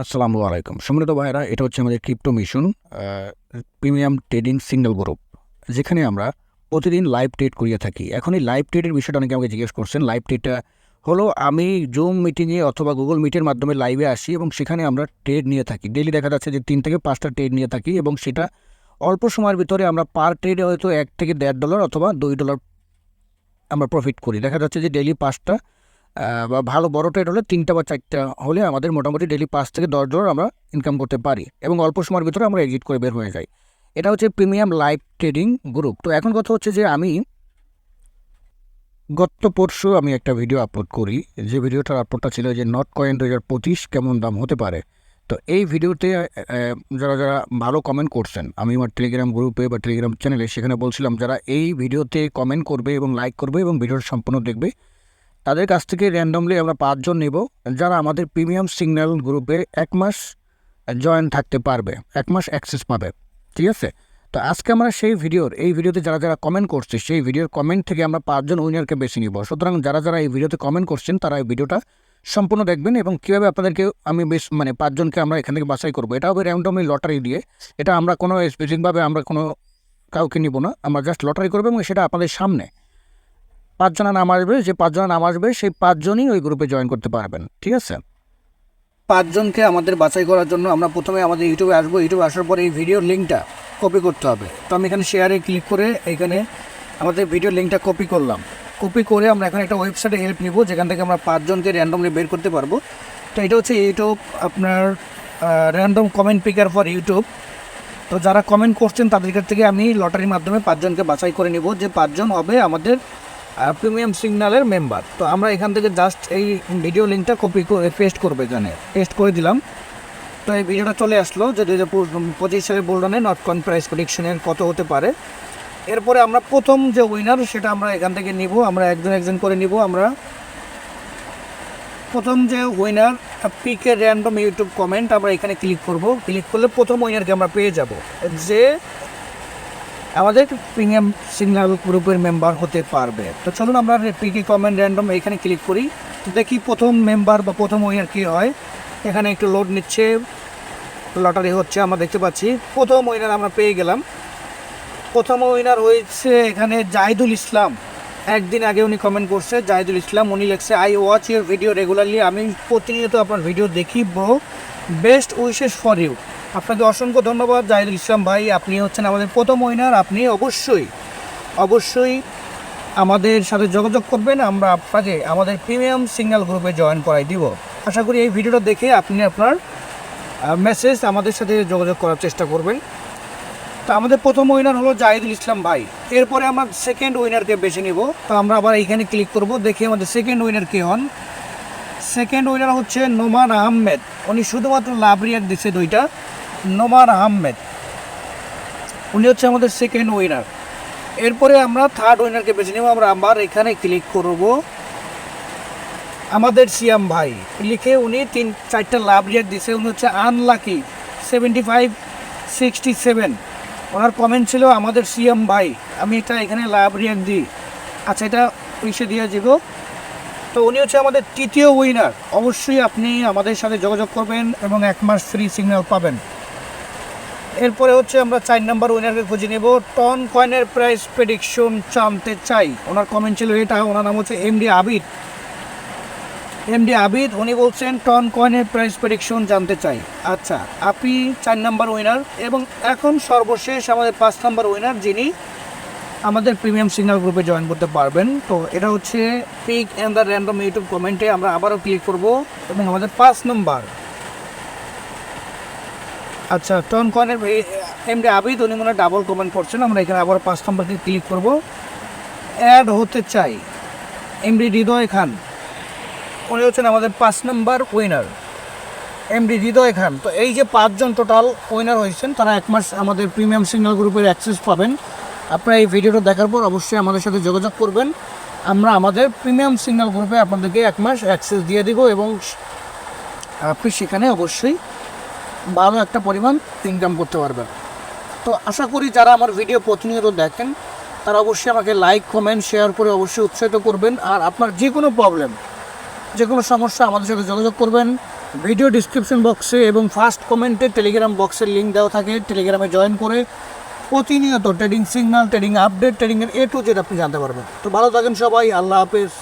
আসসালামু আলাইকুম। সম্মানিত ভাইরা এটা হচ্ছে আমাদের crypto mission premium trading single group, যেখানে আমরা প্রতিদিন লাইভ ট্রেড করিয়ে থাকি। এখন এই লাইভ ট্রেডের বিষয়টা অনেকে আমাকে জিজ্ঞেস করছেন, লাইভ ট্রেডটা হলো আমি জুম মিটিংয়ে অথবা গুগল মিটের মাধ্যমে লাইভে আসি এবং সেখানে আমরা ট্রেড নিয়ে থাকি। ডেলি দেখা যাচ্ছে যে তিন থেকে পাঁচটা ট্রেড নিয়ে থাকি এবং সেটা অল্প সময়ের ভিতরে আমরা পার ট্রেডে হয়তো এক থেকে দেড় ডলার অথবা দুই ডলার আমরা প্রফিট করি। দেখা যাচ্ছে যে ডেলি পাঁচটা বা ভালো বড় ট্রেড হলে তিনটা বা চারটা হলে আমাদের মোটামুটি ডেলি পাঁচ থেকে দশ ডলার আমরা ইনকাম করতে পারি এবং অল্প সময়ের ভিতরে আমরা এক্সিট করে বের হয়ে যাই। এটা হচ্ছে প্রিমিয়াম লাইভ ট্রেডিং গ্রুপ তো এখন কথা হচ্ছে যে আমি গত পরশু আমি একটা ভিডিও আপলোড করি। যে ভিডিওটার আপলোডটা ছিল যে নট কয়েন দু হাজার পঁচিশ কেমন দাম হতে পারে? তো এই ভিডিওতে যারা যারা ভালো কমেন্ট করছেন, আমি আমার টেলিগ্রাম গ্রুপে বা টেলিগ্রাম চ্যানেলে সেখানে বলছিলাম, যারা এই ভিডিওতে কমেন্ট করবে এবং লাইক করবে এবং ভিডিওটা সম্পূর্ণ দেখবে তাদের কাছ থেকে র্যান্ডমলি আমরা পাঁচজন নেব, যারা আমাদের প্রিমিয়াম সিগন্যাল গ্রুপে এক মাস জয়েন থাকতে পারবে, এক মাস অ্যাক্সেস পাবে, ঠিক আছে? তো আজকে আমরা সেই ভিডিওর, এই ভিডিওতে যারা যারা কমেন্ট করছে, সেই ভিডিওর কমেন্ট থেকে আমরা পাঁচজন উইনারকে বেছে নিব। সুতরাং যারা যারা এই ভিডিওতে কমেন্ট করছেন, তারা এই ভিডিওটা সম্পূর্ণ দেখবেন এবং কীভাবে আপনাদেরকে আমি বেশ মানে পাঁচজনকে আমরা এখান থেকে বাছাই করব এটা হবে র্যান্ডমলি লটারি দিয়ে। এটা আমরা কোনো স্পেসিফিকভাবে আমরা কোনো কাউকে নিব না, আমরা জাস্ট লটারি করব এবং সেটা আপনাদের সামনে। পাঁচজনের নাম আসবে, যে পাঁচজনের নাম আসবে, সেই পাঁচজনই ওই গ্রুপে জয়েন করতে পারবেন, ঠিক আছে? পাঁচজনকে আমাদের বাছাই করার জন্য আমরা প্রথমে আমাদের ইউটিউবে আসব। ইউটিউবে আসার পরে এই ভিডিওর লিঙ্কটা কপি করতে হবে। তো আমি এখানে শেয়ারে ক্লিক করে এখানে আমাদের ভিডিও লিঙ্কটা কপি করলাম। কপি করে আমরা এখানে একটা ওয়েবসাইটে হেল্প নিব, যেখান থেকে আমরা পাঁচজনকে র্যান্ডমলি বের করতে পারব। তো এটা হচ্ছে ইউটিউব আপনার random comment picker for YouTube তো যারা কমেন্ট করছেন, তাদের কাছ থেকে আমি লটারির মাধ্যমে পাঁচজনকে বাছাই করে নিব। যে পাঁচজন হবে আমাদের প্রিমিয়াম সিগন্যালের মেম্বার। তো আমরা এখান থেকে জাস্ট এই ভিডিও লিঙ্কটা কপি করে পেস্ট করব এখানে। পেস্ট করে দিলাম। তো এই ভিডিওটা চলে আসলো যে দু হাজার পঁচিশ সালের বোল্ডনে নট কন প্রাইস প্রেডিকশনের কত হতে পারে। এরপরে আমরা প্রথম যে উইনার সেটা আমরা এখান থেকে নিব। আমরা একজন একজন করে নিব আমরা। প্রথম যে উইনার পিকে র্যান্ডম ইউটিউব কমেন্ট আমরা এখানে ক্লিক করব। ক্লিক করলে প্রথম উইনারকে আমরা পেয়ে যাব। যে আমাদের প্রিমিয়াম সিগন্যাল গ্রুপের মেম্বার হতে পারবে। তো চলুন আমরা পিকে কমেন্ট র্যান্ডম এখানে ক্লিক করি। তো দেখি প্রথম মেম্বার বা প্রথম উইনার কী হয়। এখানে একটু লোড নিচ্ছে। লটারি হচ্ছে, আমরা দেখতে পাচ্ছি। প্রথম উইনার আমরা পেয়ে গেলাম। প্রথম উইনার হয়েছে এখানে জাহিদুল ইসলাম। একদিন আগে উনি কমেন্ট করছে, জাহিদুল ইসলাম, উনি লিখছে I watch your video regularly আমি প্রতিনিয়ত আপনার ভিডিও দেখি bro best wishes for you আপনাকে অসংখ্য ধন্যবাদ, জাহিদুল ইসলাম ভাই। আপনি হচ্ছেন আমাদের প্রথম উইনার আপনি অবশ্যই অবশ্যই আমাদের সাথে যোগাযোগ করবেন। আমরা আপনাকে আমাদের প্রিমিয়াম সিগন্যাল গ্রুপে জয়েন করাই দিব। আশা করি এই ভিডিওটা দেখে আপনি আপনার মেসেজ আমাদের সাথে যোগাযোগ করার চেষ্টা করবেন। তো আমাদের প্রথম উইনার হলো জাহিদুল ইসলাম ভাই। এরপরে আমরা সেকেন্ড উইনারকে বেছে নিব। তো আমরা আবার এইখানে ক্লিক করব, দেখি আমাদের সেকেন্ড উইনার কে হন। সেকেন্ড উইনার হচ্ছে নোমান আহমেদ। উনি শুধুমাত্র লাভ রিয়াক দিচ্ছে দুইটা। নোমান আহমেদ। উনি হচ্ছে আমাদের সেকেন্ড উইনার এরপরে আমরা থার্ড উইনারকে বেছে নেব। আমরা আবার এখানে ক্লিক করব। আমাদের সিয়াম ভাই, লিখে উনি তিন, চারটা লাভ রিয়াক্ট দিছে। উনি হচ্ছে unlucky seventy five sixty seven ওনার কমেন্ট ছিল, আমাদের সিএম ভাই, আমি এটা এখানে লাভ রিয়াক্ট দিই। আচ্ছা এটা ইসে দিয়ে দিব। তো উনি হচ্ছে আমাদের তৃতীয় উইনার অবশ্যই আপনি আমাদের সাথে যোগাযোগ করবেন এবং এক মাস ফ্রি সিগন্যাল পাবেন। এরপরে হচ্ছে আমরা চার নাম্বার উইনারকে খুঁজে নেব। টন কয়েনের প্রাইস প্রেডিকশন জানতে চাই। ওনার কমেন্ট ছিল এটা, ওনার নাম হচ্ছে এমডি আবিদ এমডি আবিদ উনি বলছেন টন কয়েনের প্রাইস প্রেডিকশন জানতে চাই। আচ্ছা আপনি চার নাম্বার উইনার এবং এখন সর্বশেষ আমাদের পাঁচ নাম্বার উইনার যিনি, আমাদের প্রিমিয়াম সিগন্যাল গ্রুপে জয়েন করতে পারবেন। তো এটা হচ্ছে pick and the random YouTube কমেন্টে আমরা আবারও ক্লিক করব এবং আমাদের পাঁচ নম্বর আচ্ছা টন কয়েনের এমডি আবিদ, উনি মনে ডাবল কমেন্ট করছেন। আমরা এখানে আবার পাঁচ নম্বরকে ক্লিক করব। অ্যাড হতে চাই এমডি হৃদয় খান। উনি হচ্ছেন আমাদের পাঁচ নম্বর উইনার এমডি হৃদয় খান। তো এই যে পাঁচজন টোটাল উইনার হয়েছেন, তারা এক মাস আমাদের প্রিমিয়াম সিগন্যাল গ্রুপের অ্যাক্সেস পাবেন। আপনারা এই ভিডিওটা দেখার পর অবশ্যই আমাদের সাথে যোগাযোগ করবেন। আমরা আমাদের প্রিমিয়াম সিগন্যাল গ্রুপে আপনাদেরকে এক মাস অ্যাক্সেস দিয়ে দিব এবং আপনি সেখানে অবশ্যই ভালো একটা পরিমাণ ইনকাম করতে পারবেন তো আশা করি যারা আমার ভিডিও প্রতিনিয়ত দেখেন, তারা অবশ্যই আমাকে লাইক কমেন্ট শেয়ার করে অবশ্যই উৎসাহিত করবেন। আর আপনার যে কোনো প্রবলেম যে কোনো সমস্যা আমাদের সাথে যোগাযোগ করবেন। ভিডিও ডিসক্রিপশন বক্সে এবং ফার্স্ট কমেন্টে টেলিগ্রাম বক্সের লিঙ্ক দেওয়া থাকে। টেলিগ্রামে জয়েন করে প্রতিনিয়ত ট্রেডিং সিগন্যাল ট্রেডিং আপডেট ট্রেডিংয়ের এ টু জেড আপনি জানতে পারবেন। তো ভালো থাকেন সবাই, আল্লাহ হাফেজ।